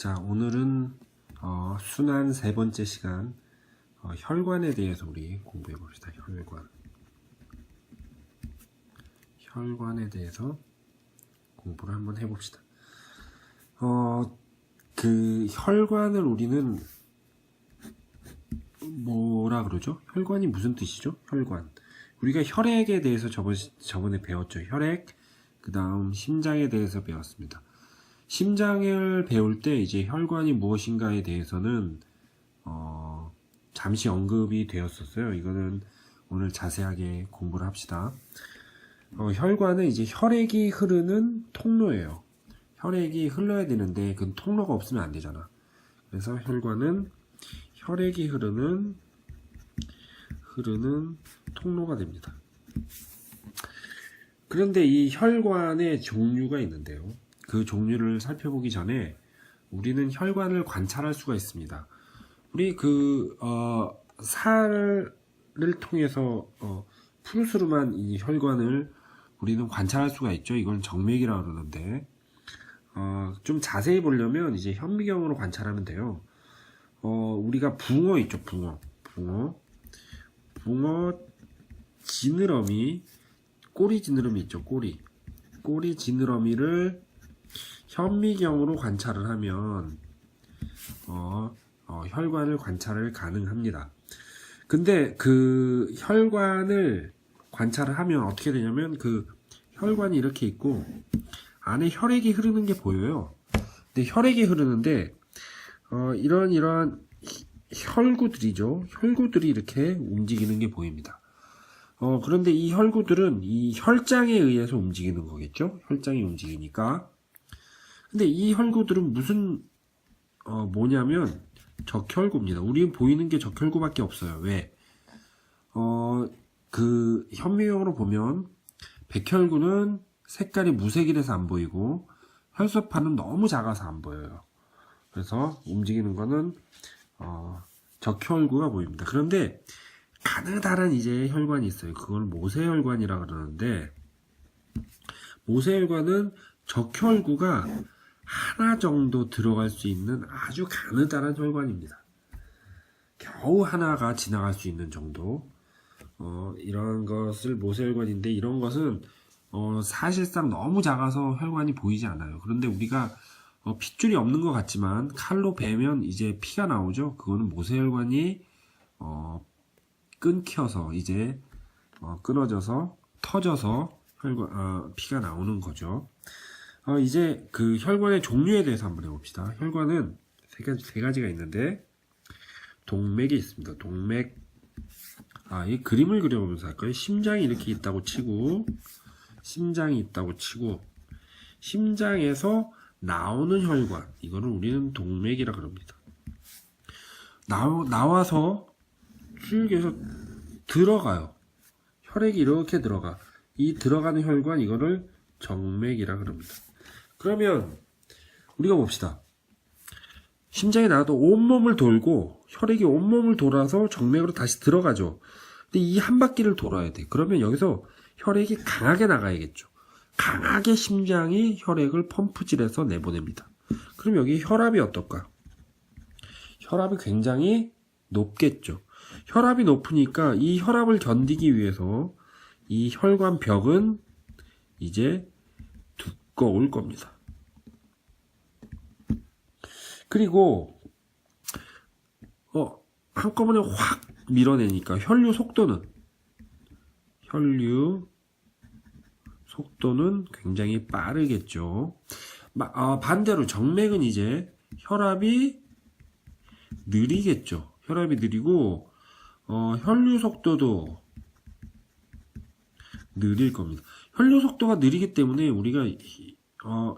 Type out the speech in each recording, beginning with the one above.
자, 오늘은 어, 순환 세 번째 시간 어, 혈관에 대해서 우리 공부해 봅시다. 혈관. 혈관에 대해서 공부를 한번 해 봅시다. 어, 그 혈관을 우리는 뭐라 그러죠? 혈관이 무슨 뜻이죠? 혈관. 우리가 혈액에 대해서 저번, 저번에 배웠죠. 혈액, 그 다음 심장에 대해서 배웠습니다. 심장을 배울 때 이제 혈관이 무엇인가에 대해서는 어, 잠시 언급이 되었었어요. 이거는 오늘 자세하게 공부를 합시다. 어, 혈관은 이제 혈액이 흐르는 통로예요. 혈액이 흘러야 되는데 그 통로가 없으면 안 되잖아. 그래서 혈관은 혈액이 흐르는 흐르는 통로가 됩니다. 그런데 이 혈관의 종류가 있는데요. 그 종류를 살펴보기 전에 우리는 혈관을 관찰할 수가 있습니다. 우리 그, 어, 살을 통해서, 어, 푸르스름한 이 혈관을 우리는 관찰할 수가 있죠. 이건 정맥이라고 그러는데, 어, 좀 자세히 보려면 이제 현미경으로 관찰하면 돼요. 어, 우리가 붕어 있죠, 붕어. 붕어. 붕어 지느러미, 꼬리 지느러미 있죠, 꼬리. 꼬리 지느러미를 현미경으로 관찰을 하면 어, 어, 혈관을 관찰을 가능합니다. 근데 그 혈관을 관찰을 하면 어떻게 되냐면 그 혈관이 이렇게 있고 안에 혈액이 흐르는 게 보여요. 근데 혈액이 흐르는데 어, 이런 이러한 혈구들이죠. 혈구들이 이렇게 움직이는 게 보입니다. 어, 그런데 이 혈구들은 이 혈장에 의해서 움직이는 거겠죠? 혈장이 움직이니까. 근데 이 혈구들은 무슨 어 뭐냐면 적혈구입니다. 우리 보이는 게 적혈구밖에 없어요. 왜? 어 그 현미경으로 보면 백혈구는 색깔이 무색이라서 안 보이고 혈소판은 너무 작아서 안 보여요. 그래서 움직이는 거는 어 적혈구가 보입니다. 그런데 가느다란 이제 혈관이 있어요. 그걸 모세혈관이라 그러는데 모세혈관은 적혈구가 하나 정도 들어갈 수 있는 아주 가느다란 혈관입니다. 겨우 하나가 지나갈 수 있는 정도. 어, 이런 것을 모세혈관인데 이런 것은 어, 사실상 너무 작아서 혈관이 보이지 않아요. 그런데 우리가 어, 핏줄이 없는 것 같지만 칼로 베면 이제 피가 나오죠. 그거는 모세혈관이 어, 끊겨서 이제 어, 끊어져서 터져서 혈관, 어, 피가 나오는 거죠. 어, 이제 그 혈관의 종류에 대해서 한번 해봅시다. 혈관은 세 가지, 세 가지가 있는데, 동맥이 있습니다. 동맥. 아, 이 그림을 그려보면서 할까요? 심장이 이렇게 있다고 치고, 심장이 있다고 치고, 심장에서 나오는 혈관. 이거는 우리는 동맥이라 그럽니다. 나, 나와서 쭉 해서 들어가요. 혈액이 이렇게 들어가. 이 들어가는 혈관, 이거를 정맥이라 그럽니다. 그러면 우리가 봅시다. 심장이 나도 온몸을 돌고 혈액이 온몸을 돌아서 정맥으로 다시 들어가죠. 근데 이 한 바퀴를 돌아야 돼. 그러면 여기서 혈액이 강하게 나가야겠죠. 강하게 심장이 혈액을 펌프질해서 내보냅니다. 그럼 여기 혈압이 어떨까? 혈압이 굉장히 높겠죠. 혈압이 높으니까 이 혈압을 견디기 위해서 이 혈관 벽은 이제 두꺼울 겁니다. 그리고 어 한꺼번에 확 밀어내니까 혈류 속도는 혈류 속도는 굉장히 빠르겠죠. 마- 아, 반대로 정맥은 이제 혈압이 느리겠죠. 혈압이 느리고 어, 혈류 속도도 느릴 겁니다. 혈류 속도가 느리기 때문에 우리가 이- 어,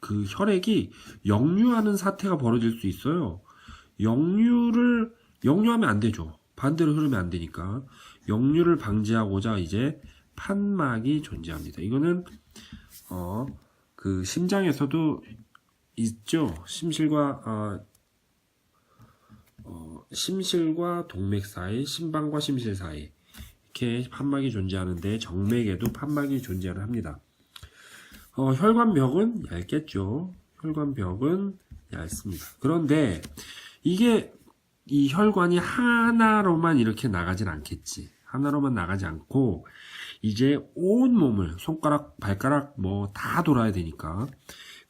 그 혈액이 역류하는 사태가 벌어질 수 있어요. 역류를 역류하면 안 되죠. 반대로 흐르면 안 되니까 역류를 방지하고자 이제 판막이 존재합니다. 이거는 어, 그 심장에서도 있죠. 심실과 어, 어, 심실과 동맥 사이, 심방과 심실 사이 이렇게 판막이 존재하는데 정맥에도 판막이 존재를 합니다. 어, 혈관벽은 얇겠죠. 혈관벽은 얇습니다. 그런데 이게 이 혈관이 하나로만 이렇게 나가진 않겠지. 하나로만 나가지 않고 이제 온 몸을 손가락, 발가락 뭐 다 돌아야 되니까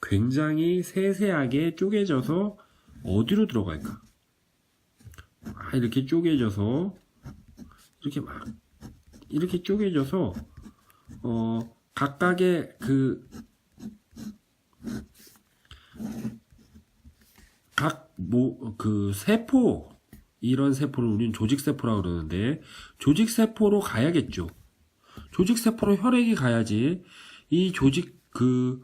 굉장히 세세하게 쪼개져서 어디로 들어갈까? 아, 이렇게 쪼개져서 이렇게 막 이렇게 쪼개져서 어 각각의 그 각 뭐 그 세포 이런 세포를 우리는 조직 세포라고 그러는데 조직 세포로 가야겠죠. 조직 세포로 혈액이 가야지 이 조직 그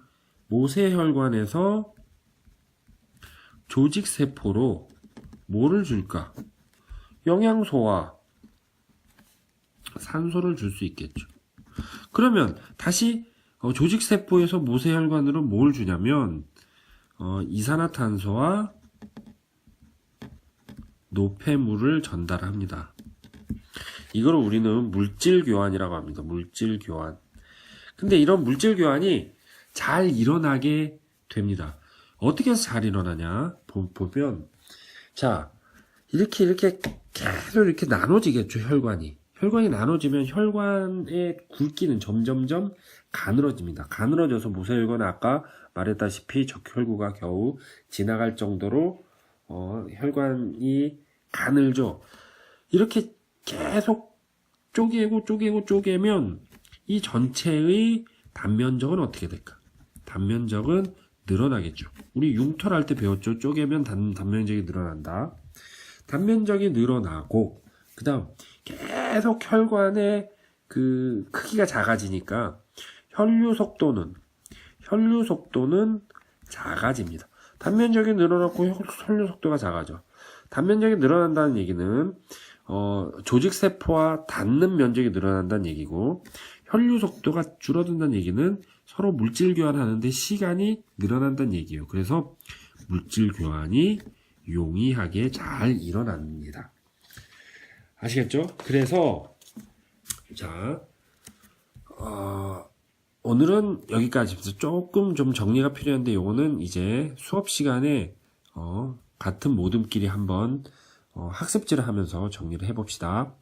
모세혈관에서 조직 세포로 뭐를 줄까? 영양소와 산소를 줄 수 있겠죠. 그러면 다시 어, 조직 세포에서 모세혈관으로 뭘 주냐면 어, 이산화탄소와 노폐물을 전달합니다. 이걸 우리는 물질 교환이라고 합니다. 물질 교환. 근데 이런 물질 교환이 잘 일어나게 됩니다. 어떻게 해서 잘 일어나냐? 보- 보면 자 이렇게 이렇게 계속 이렇게 나눠지겠죠 혈관이. 혈관이 나눠지면 혈관의 굵기는 점점점 가늘어집니다. 가늘어져서 모세혈관은 아까 말했다시피 적혈구가 겨우 지나갈 정도로 어, 혈관이 가늘죠. 이렇게 계속 쪼개고 쪼개고 쪼개면 이 전체의 단면적은 어떻게 될까? 단면적은 늘어나겠죠. 우리 융털 할 때 배웠죠. 쪼개면 단, 단면적이 늘어난다. 단면적이 늘어나고 그 다음 계속 혈관의 그 크기가 작아지니까 혈류 속도는 혈류 속도는 작아집니다. 단면적이 늘어났고 혈- 혈류 속도가 작아져. 단면적이 늘어난다는 얘기는 어, 조직 세포와 닿는 면적이 늘어난다는 얘기고 혈류 속도가 줄어든다는 얘기는 서로 물질 교환하는데 시간이 늘어난다는 얘기예요. 그래서 물질 교환이 용이하게 잘 일어납니다. 아시겠죠? 그래서 자 어, 오늘은 여기까지입니다. 조금 좀 정리가 필요한데 요거는 이제 수업 시간에 어, 같은 모둠끼리 한번 어, 학습지를 하면서 정리를 해봅시다.